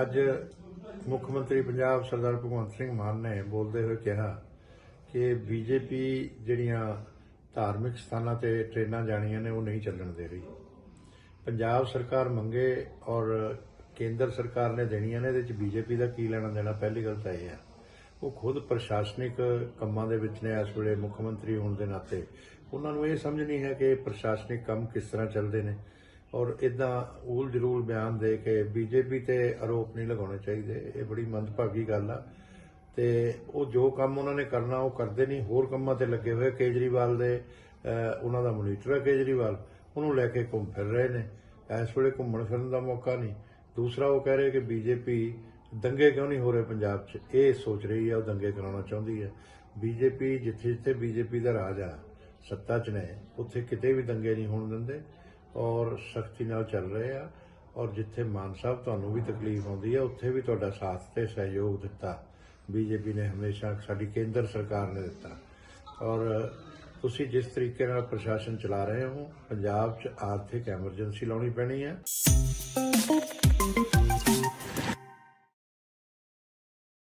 ਅੱਜ ਮੁੱਖ ਮੰਤਰੀ ਪੰਜਾਬ ਸਰਦਾਰ ਭਗਵੰਤ ਸਿੰਘ ਮਾਨ ਨੇ ਬੋਲਦੇ ਹੋਏ ਕਿਹਾ ਕਿ ਬੀਜੇਪੀ ਜਿਹੜੀਆਂ ਧਾਰਮਿਕ ਸਥਾਨਾਂ ਤੇ ਟ੍ਰੇਨਾਂ ਜਾਣੀਆਂ ਨੇ ਉਹ ਨਹੀਂ ਚੱਲਣ ਦੇ ਰਹੀ। ਪੰਜਾਬ ਸਰਕਾਰ ਮੰਗੇ ਔਰ ਕੇਂਦਰ ਸਰਕਾਰ ਨੇ ਦੇਣੀਆਂ ਨੇ, ਇਹਦੇ ਚ ਬੀਜੇਪੀ ਦਾ ਕੀ ਲੈਣਾ ਦੇਣਾ, ਪਹਿਲੀ ਗੱਲ ਤਾਂ ਇਹ ਹੈ ਉਹ ਖੁਦ ਪ੍ਰਸ਼ਾਸਨਿਕ ਕੰਮਾਂ ਦੇ ਵਿੱਚ ਨੇ ਇਸ ਵੇਲੇ ਮੁੱਖ ਮੰਤਰੀ ਹੋਣ ਦੇ ਨਾਤੇ। ਉਹਨਾਂ ਨੂੰ ਇਹ ਸਮਝ ਨਹੀਂ ਹੈ ਕਿ ਪ੍ਰਸ਼ਾਸਨਿਕ ਕੰਮ ਕਿਸ ਤਰ੍ਹਾਂ ਚੱਲਦੇ ਨੇ। ਔਰ ਇਦਾਂ ਊਲ ਜਰੂਲ ਬਿਆਨ ਦੇ ਕੇ ਬੀਜੇਪੀ ਤੇ ਆਰੋਪ ਨਹੀਂ ਲਗਾਉਣੇ ਚਾਹੀਦੇ। ਇਹ ਬੜੀ ਮੰਦਭਾਗੀ ਗੱਲ ਆ। ਤੇ ਉਹ ਜੋ ਕੰਮ ਉਹਨਾਂ ਨੇ ਕਰਨਾ, ਉਹ ਕਰਦੇ ਨਹੀਂ। ਹੋਰ ਕੰਮਾਂ ਤੇ ਲੱਗੇ ਹੋਏ ਕੇਜਰੀਵਾਲ ਦੇ ਉਹਨਾਂ ਦਾ ਮੋਨੀਟਰ ਹੈ ਕੇਜਰੀਵਾਲ। ਉਹਨੂੰ ਲੈ ਕੇ ਘੁੰਮ ਫਿਰ ਰਹੇ ਨੇ। ਇਸ ਵੇਲੇ ਘੁੰਮਣ ਫਿਰਨ ਦਾ ਮੌਕਾ ਨਹੀਂ। ਦੂਸਰਾ ਉਹ ਕਹਿ ਰਹੇ ਕਿ ਬੀਜੇਪੀ ਦੰਗੇ ਕਿਉਂ ਨਹੀਂ ਹੋ ਰਹੇ ਪੰਜਾਬ 'ਚ? ਇਹ ਸੋਚ ਰਹੀ ਹੈ ਉਹ ਦੰਗੇ ਕਰਾਉਣਾ ਚਾਹੁੰਦੀ ਹੈ ਬੀਜੇਪੀ ਜਿੱਥੇ ਜਿੱਥੇ ਬੀਜੇਪੀ ਦਾ ਰਾਜ ਆ, ਸੱਤਾ 'ਚ ਨੇ, ਉੱਥੇ ਕਿਤੇ ਵੀ ਦੰਗੇ ਨਹੀਂ ਹੋਣ ਦਿੰਦੇ। ਔਰ ਸਖਤੀ ਨਾਲ ਚੱਲ ਰਹੇ ਆ, ਔਰ ਜਿੱਥੇ ਮਾਨ ਸਾਹਿਬ ਤੁਹਾਨੂੰ ਵੀ ਤਕਲੀਫ ਆਉਂਦੀ ਹੈ ਉੱਥੇ ਵੀ ਤੁਹਾਡਾ ਸਾਥ ਤੇ ਸਹਿਯੋਗ ਦਿੱਤਾ। ਬੀਜੇਪੀ ਨੇ ਹਮੇਸ਼ਾ ਸਾਡੀ ਕੇਂਦਰ ਸਰਕਾਰ ਨੇ ਦਿੱਤਾ। ਔਰ ਤੁਸੀਂ ਜਿਸ ਤਰੀਕੇ ਨਾਲ ਪ੍ਰਸ਼ਾਸਨ ਚਲਾ ਰਹੇ ਹੋ, ਪੰਜਾਬ 'ਚ ਆਰਥਿਕ ਐਮਰਜੈਂਸੀ ਲਾਉਣੀ ਪੈਣੀ ਹੈ।